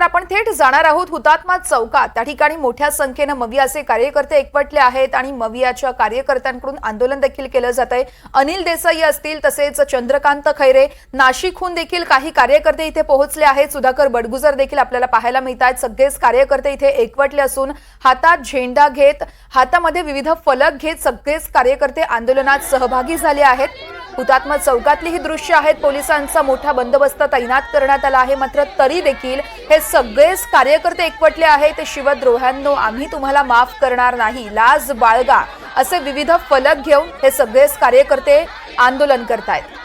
तर आपण थेट जाणार आहोत हुतात्मा चौकात. त्या ठिकाणी मोठ्या संख्येनं मवियाचे कार्यकर्ते एकवटले आहेत आणि मवियाच्या कार्यकर्त्यांकडून आंदोलन देखील केलं जात आहे. अनिल देसाई असतील तसेच चंद्रकांत खैरे नाशिकहून देखील काही कार्यकर्ते इथे पोहोचले आहेत. सुधाकर बडगुजर देखील आपल्याला पाहायला मिळत आहेत. सगळेच कार्यकर्ते इथे एकवटले असून हातात झेंडा घेत हातामध्ये विविध फलक घेत सगळेच कार्यकर्ते आंदोलनात सहभागी झाले आहेत. हुतात्मा चौकातली ही दृश्य आहेत. पोलिसांचा मोठा बंदोबस्त तैनात करण्यात आला आहे. मात्र तरी देखील हे सगळेच कार्यकर्ते एकवटले आहेत. शिवद्रोह्यांनो आम्ही तुम्हाला माफ करणार नाही. लाज बाळगा. असे विविध फलक घेऊन हे सगळेच कार्यकर्ते आंदोलन करतायत.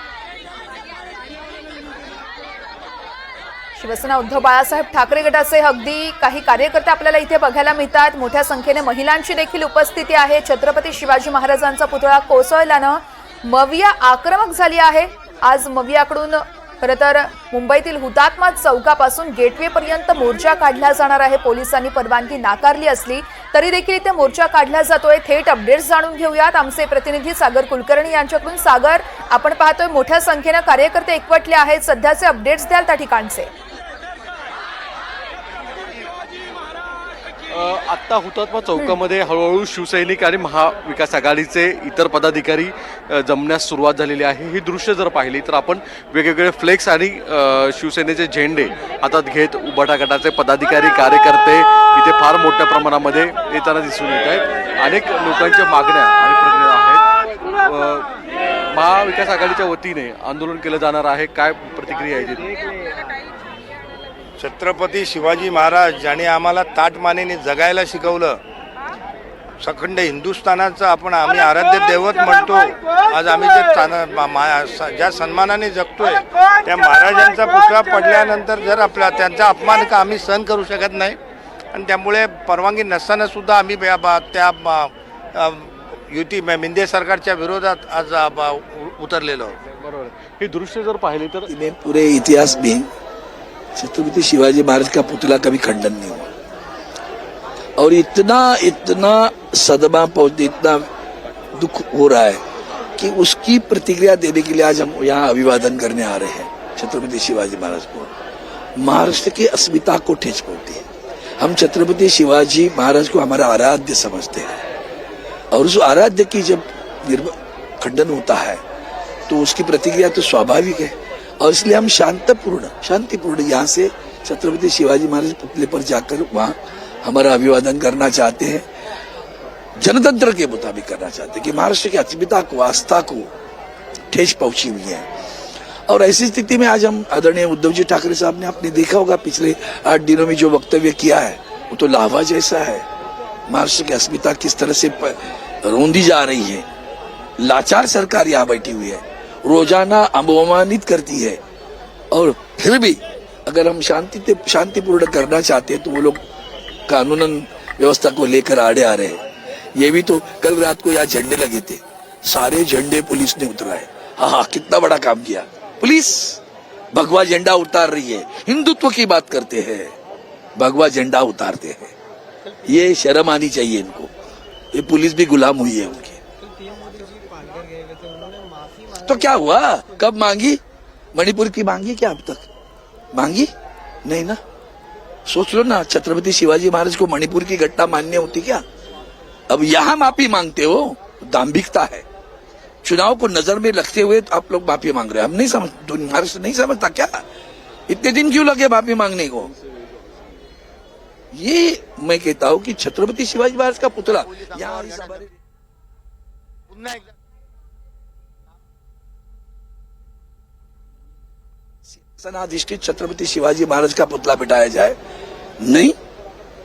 शिवसेना उद्धव बाळासाहेब ठाकरे गटाचे अगदी काही कार्यकर्ते आपल्याला इथे बघायला मिळतात. मोठ्या संख्येने महिलांची देखील उपस्थिती आहे. छत्रपती शिवाजी महाराजांचा पुतळा कोसळल्यानं मविया आक्रमक झाली आहे. आज मवियाकडून खरं तर मुंबईतील हुतात्मा चौकापासून गेटवेपर्यंत मोर्चा काढला जाणार आहे. पोलिसांनी परवानगी नाकारली असली तरी देखील इथे मोर्चा काढला जातोय. थेट अपडेट्स जाणून घेऊयात. आमचे प्रतिनिधी सागर कुलकर्णी यांच्याकडून. सागर आपण पाहतोय मोठ्या संख्येनं कार्यकर्ते एकवटले आहेत. सध्याचे अपडेट्स द्याल त्या ठिकाणचे. आत्ता हुतात्मा चौकामध्ये हळूहळू शिवसैनिक आणि महाविकास आघाडीचे इतर पदाधिकारी जमण्यास सुरुवात झालेली आहे. ही दृश्य जर पाहिली तर आपण वेगवेगळे फ्लेक्स आणि शिवसेनेचे झेंडे हातात घेत उबाटा गटाचे पदाधिकारी कार्यकर्ते इथे फार मोठ्या प्रमाणामध्ये येताना दिसून येत आहेत. अनेक लोकांच्या मागण्या आणि प्रक्रिया आहेत. महाविकास आघाडीच्या वतीने आंदोलन केलं जाणार आहे. काय प्रतिक्रिया आहे तिथे? छत्रपती शिवाजी महाराज ज्याने आम्हाला ताटमानेने जगायला शिकवलं सखंड हिंदुस्थानाचं आपण आम्ही आराध्य दैवत म्हणतो आज आम्ही जे ताना- मा- मा- स- ज्या सन्मानाने जगतोय त्या महाराजांचा पुतळा पडल्यानंतर जर आपला त्यांचा अपमान का आम्ही सहन करू शकत नाही आणि त्यामुळे परवानगी नसताना सुद्धा आम्ही बा- बा- त्या युती मिंदे सरकारच्या विरोधात आज अ, बा- उ- उतरलेलो. बरोबर. ही दृश्य जर पाहिली तर पूरे इतिहास में छत्रपति शिवाजी महाराज का पुतला कभी खंडन नहीं हुआ। और इतना इतना सदमा पहुँच, इतना दुख हो रहा है कि उसकी प्रतिक्रिया देने के लिए आज हम यहाँ अभिवादन करने आ रहे हैं, छत्रपति शिवाजी महाराज को। महाराष्ट्र की अस्मिता को ठेच पहुँचती है। हम छत्रपति शिवाजी महाराज को हमारा आराध्य समझते हैं। और उस आराध्य की जब खंडन होता है तो उसकी प्रतिक्रिया तो स्वाभाविक है। और इसलिए हम शांतपूर्ण, शांतिपूर्ण यहाँ से छत्रपति शिवाजी महाराज पुतले पर जाकर वहाँ हमारा अभिवादन करना चाहते हैं। जनतंत्र के मुताबिक करना चाहते हैं कि महाराष्ट्र की अस्मिता को, आस्था को ठेस पहुँची हुई है। और ऐसी स्थिति में आज हम आदरणीय उद्धव जी ठाकरे साहब ने आपने देखा होगा, पिछले आठ दिनों में जो वक्तव्य किया है, वो तो लावा जैसा है। महाराष्ट्र की अस्मिता किस तरह से रोंदी जा रही है। लाचार सरकार यहाँ बैठी हुई है। रोज़ाना अवमानित करती है। और फिर भी अगर हम शांति शांतिपूर्ण करना चाहते हैं तो वो लोग कानूनन व्यवस्था को लेकर आड़े आ रहे हैं। ये भी तो कल रात को यहाँ झंडे लगे थे। सारे झंडे पुलिस ने उतराए। हाँ हाँ कितना बड़ा काम किया। पुलिस, भगवा झंडा उतार रही है। हिंदुत्व की बात करते हैं। भगवा झंडा उतारते हैं। ये शर्म आनी चाहिए इनको। ये पुलिस भी गुलाम हुई है उनकी। तो क्या हुआ? कब मांगी? मणिपुर की मांगी क्या अब तक? मांगी? नहीं ना। सोच लो ना, छत्रपति शिवाजी महाराज को मणिपुर की घटना मान्य होती क्या? अब यहाँ माफ़ी मांगते हो दाम्भिकता है। चुनाव को नज़र में रखते हुए तो आप लोग माफ़ी मांग रहे हैं। हम नहीं समझ तो महाराष्ट्र नहीं समझता क्या? इतने दिन क्यों लगे माफ़ी मांगने को? ये मैं कहता हूँ कि छत्रपति शिवाजी महाराज का पुतला, यहाँ शासनाधिष्ठित छत्रपति शिवाजी महाराज का पुतला बिठाया जाए? नहीं।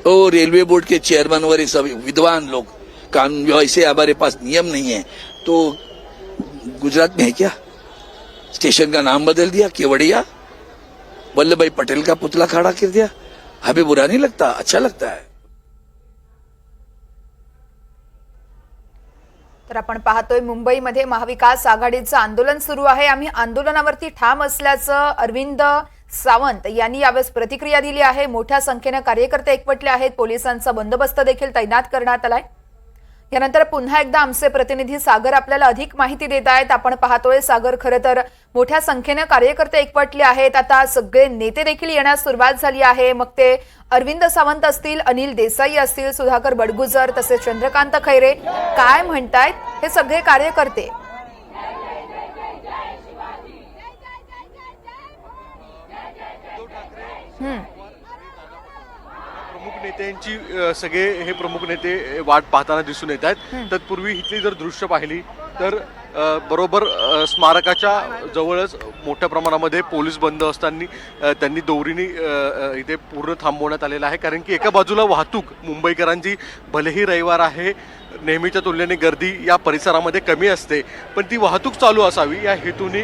तो रेलवे बोर्ड के चेयरमैन सभी सब विद्वान लोग, कानून ऐसे हमारे पास नियम नहीं है। तो गुजरात में है क्या? स्टेशन का नाम बदल दिया, केवड़िया। वल्लभ भाई पटेल का पुतला खड़ा कर दिया। हमें बुरा नहीं लगता? अच्छा लगता है। तर आपण पाहतोय मुंबईमध्ये महाविकास आघाडीचं आंदोलन सुरू आहे. आम्ही आंदोलनावरती ठाम असल्याचं अरविंद सावंत यांनी यावेळेस प्रतिक्रिया दिली आहे. मोठ्या संख्येनं कार्यकर्ते एकवटले आहेत. पोलिसांचा बंदोबस्त देखील तैनात करण्यात आलाय. यानंतर पुन्हा एकदा आमचे प्रतिनिधी सागर आपल्याला अधिक माहिती देत आहेत. आपण पाहतोय सागर खरं तर मोठ्या संख्येनं कार्यकर्ते एकवटले आहेत. आता सगळे नेते देखील येण्यास सुरुवात झाली आहे. मग ते अरविंद सावंत असतील अनिल देसाई असतील सुधाकर बडगुजर तसेच चंद्रकांत खैरे काय म्हणतायत हे सगळे कार्यकर्ते? हम्म. नेत्यांची अ, सगळे हे प्रमुख नेते वाट पाहताना दिसून येत आहेत. तत्पूर्वी इथली जर दृश्य पाहिली तर बरोबर स्मारकाच्या जवळच मोठ्या प्रमाणामध्ये पोलीस बंद असताना त्यांनी दोरीने इथे पूर्ण थांबवण्यात आलेलं आहे. कारण की एका बाजूला वाहतूक मुंबईकरांची भलेही रविवार आहे नेहमीच्या तुलनेने गर्दी या परिसरामध्ये कमी असते पण ती वाहतूक चालू असावी या हेतूने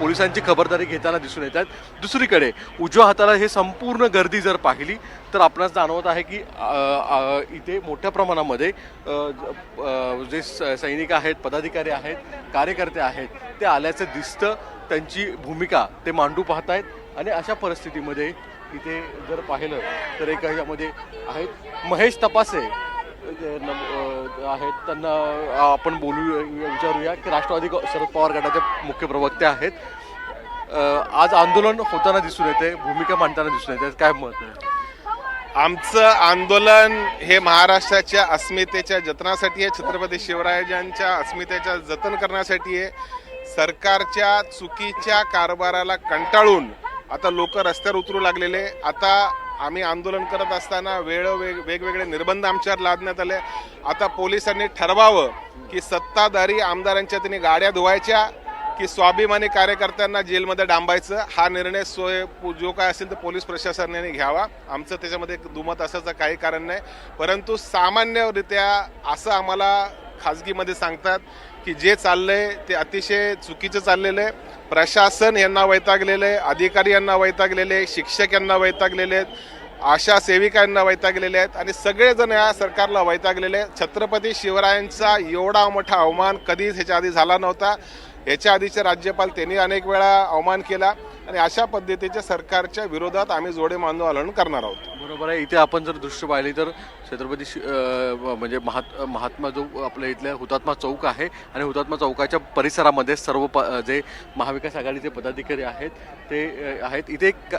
पोलिसांची खबरदारी घेताना दिसून येतात. दुसरीकडे उजव्या हाताला हे संपूर्ण गर्दी जर पाहिली तर आपणास जाणवत आहे की इथे मोठ्या प्रमाणामध्ये जे स- सैनिक आहेत पदाधिकारी आहेत कार्यकर्ते आहेत ते आल्याचं दिसतं. त्यांची भूमिका ते मांडू पाहतायत आणि अशा परिस्थितीमध्ये इथे जर पाहिलं तर एक यामध्ये आहेत. महेश तपासे. नम- आहेत. त्यांना आपण बोलू विचारूया की राष्ट्रवादी शरद पवार गटाचे मुख्य प्रवक्ते आहेत. आज आंदोलन होताना दिसून येते भूमिका मांडताना दिसून येते. काय मत आहे? आमचं आंदोलन हे महाराष्ट्राच्या अस्मितेच्या जतनासाठी आहे. छत्रपती शिवरायांच्या अस्मितेच्या जतन करण्यासाठी आहे. सरकारच्या चुकीच्या कारभाराला कंटाळून आता लोक रस्त्यावर उतरू लागलेले. आता आम्ही आंदोलन करत असताना वेळोवेग वेगवेगळे निर्बंध आमच्यावर लादण्यात आले. आता पोलिसांनी ठरवावं की सत्ताधारी आमदारांच्या त्यांनी गाड्या धुवायच्या की स्वाभिमानी कार्यकर्त्यांना जेलमध्ये डांबायचं. हा निर्णय सोय जो काय असेल तर पोलीस प्रशासनाने घ्यावा. आमचं त्याच्यामध्ये दुमत असायचं काही कारण नाही. परंतु सामान्यरित्या असं आम्हाला खाजगीमध्ये सांगतात की जे चाललंय ते अतिशय चुकीचं चाललेलं आहे. प्रशासन यांना वैतागलेलं आहे अधिकारी यांना वैतागलेले आहे शिक्षक यांना वैतागलेले आहेत आशा सेविका यांना वैतागलेले आहेत आणि सगळेजण या सरकारला वैतागलेले आहेत. छत्रपती शिवरायांचा एवढा मोठा अवमान कधीच ह्याच्या आधी झाला नव्हता. याच्या आधीचे राज्यपाल त्यांनी अनेक वेळा अवमान केला आणि अशा पद्धतीच्या सरकारच्या विरोधात आम्ही जोडे आंदोलन करणार आहोत. बरोबर आहे. इथे आपण जर दृश्य पाहिली तर छत्रपती शि- म्हणजे महात महात्मा जो आपल्या इथल्या हुतात्मा चौक आहे आणि हुतात्मा चौकाच्या परिसरामध्ये सर्व प जे महाविकास आघाडीचे पदाधिकारी आहेत ते आहेत. इथे एक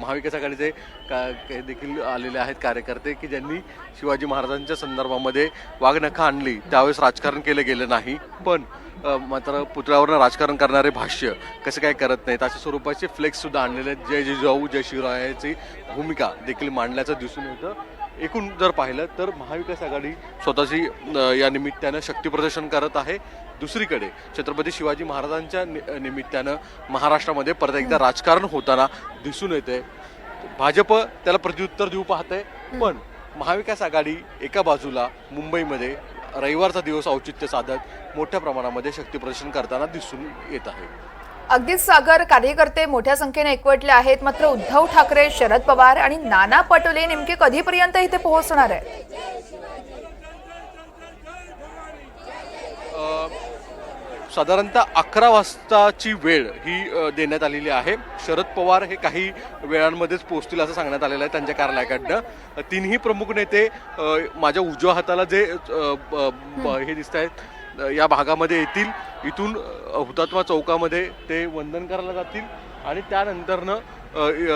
महाविकास आघाडीचे का देखील आलेले आहेत कार्यकर्ते की ज्यांनी शिवाजी महाराजांच्या संदर्भामध्ये वागणखा आणली. त्यावेळेस राजकारण केलं गेलं नाही. पण मात्र पुतळ्यावरनं राजकारण करणारे भाष्य कसं काय करत नाहीत? अशा स्वरूपाचे फ्लेक्ससुद्धा आणलेले आहेत. जय जिजाऊ जय शिवरायाची भूमिका देखील मांडल्याचं दिसून येतं. एकूण जर पाहिलं तर महाविकास आघाडी स्वतःची या निमित्तानं शक्तीप्रदर्शन करत आहे. दुसरीकडे छत्रपती शिवाजी महाराजांच्या नि- निमित्तानं महाराष्ट्रामध्ये परत एकदा राजकारण होताना दिसून येते. भाजप त्याला प्रत्युत्तर देऊ पाहते पण महाविकास आघाडी एका बाजूला मुंबईमध्ये रविवारचा दिवस औचित्य साधत मोठ्या प्रमाणामध्ये शक्तीप्रदर्शन करताना दिसून येत आहे. अगदीच सागर कार्यकर्ते मोठ्या संख्येने एकवटले आहेत. मात्र उद्धव ठाकरे शरद पवार आणि नाना पटोले नेमके कधीपर्यंत इथे पोहोचणार आहेत? साधारणतः अकरा वाजताची वेळ ही देण्यात आलेली आहे. शरद पवार हे काही वेळांमध्येच पोहोचतील असं सांगण्यात आलेलं आहे त्यांच्या कार्यालयाकडनं. तिन्ही प्रमुख नेते माझ्या उजव्या हाताला जे हे. दिसत आहेत या भागामध्ये येतील. इथून हुतात्मा चौकामध्ये ते वंदन करायला जातील. आणि त्यानंतरनं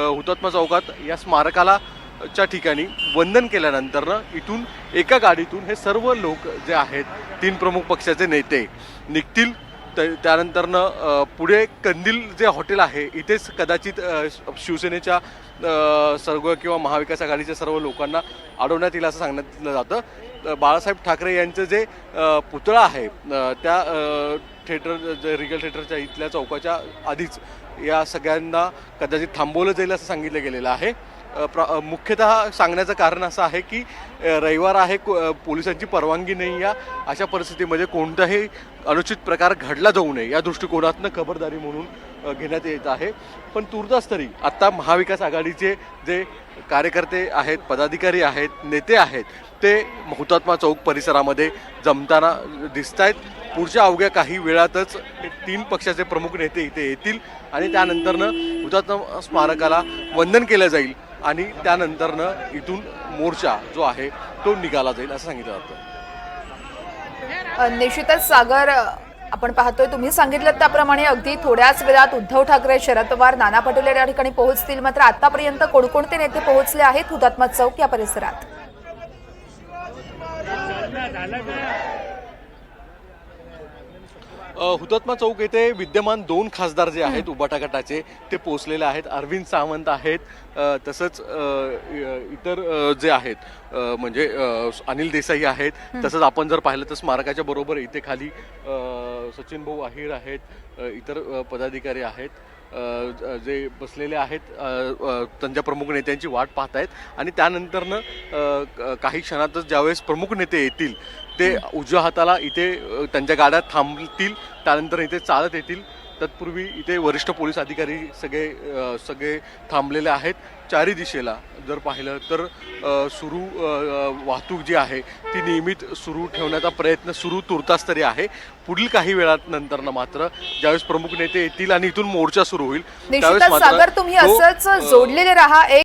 हुतात्मा चौकात या स्मारकाला च्या ठिकाणी वंदन केल्यानंतरनं इथून एका गाडीतून हे सर्व लोक जे आहेत तीन प्रमुख पक्षाचे नेते निघतील. त- त्यानंतरनं पुढे कंदील जे हॉटेल आहे इथेच कदाचित शिवसेनेच्या सर्व किंवा महाविकास आघाडीच्या सर्व लोकांना अडवण्यात येईल असं सांगण्यात जातं. बाळासाहेब ठाकरे यांचं जे पुतळा आहे त्या थिएटर जे रिगल थिएटरच्या इथल्या चौकाच्या आधीच या सगळ्यांना कदाचित थांबवलं जाईल असं सांगितलं गेलेलं आहे. प्र मुख्यतः सांगण्याचं कारण असं आहे की रविवार आहे को- पोलिसांची परवानगी नाही या अशा परिस्थितीमध्ये कोणताही अनुचित प्रकार घडला जाऊ नये या दृष्टिकोनातनं खबरदारी म्हणून घेण्यात येत आहे. पण तुर्तास तरी आत्ता महाविकास आघाडीचे जे कार्यकर्ते आहेत पदाधिकारी आहेत नेते आहेत ते हुतात्मा चौक परिसरामध्ये जमताना दिसत आहेत पुढच्या अवघ्या काही वेळातच तीन पक्षाचे प्रमुख नेते इथे येतील आणि त्यानंतरनं हुतात्मा स्मारकाला वंदन केलं जाईल. आणि त्यानंतरनं इथून मोर्चा जो आहे तो निघाला जाईल असं सांगितलं जातं. निश्चितच सागर आपण पाहतोय तुम्ही सांगितलं त्याप्रमाणे अगदी थोड्याच वेळात उद्धव ठाकरे शरद पवार नाना पटोले या ठिकाणी पोहोचतील. मात्र आतापर्यंत कोणकोणते नेते पोहोचले आहेत? हुतात्मा चौक या परिसरात. हुतात्मा चौक येथे विद्यमान दोन खासदार जे आहेत उबाटा गटाचे ते पोचलेले आहेत. अरविंद सावंत आहेत तसंच इतर जे आहेत म्हणजे अनिल देसाई आहेत. तसंच आपण जर पाहिलं तर स्मारकाच्या बरोबर इथे खाली सचिन भाऊ अहिर आहेत इतर पदाधिकारी आहेत. ज- बसलेले आहेत त्यांच्या प्रमुख नेत्यांची वाट पाहत आहेत आणि त्यानंतरनं काही क्षणातच ज्यावेळेस प्रमुख नेते येतील ते उजव्या हाताला इथे त्यांच्या गाड्या थांबतील त्यानंतर इथे चालत येतील. तत्पूर्वी इथे वरिष्ठ पोलीस अधिकारी सगळे सगळे थांबलेले आहेत. चारी दिशेला जर पाहिलं तर सुरू वाहतूक जी आहे ती नियमित सुरू ठेवण्याचा प्रयत्न सुरू तुर्तास तरी आहे. पुढील काही वेळात नंतर मात्र ज्यावेळेस प्रमुख नेते येतील आणि इथून मोर्चा सुरू होईल त्यावेळेस सागर तुम्ही असंच जोडलेले राहा. एक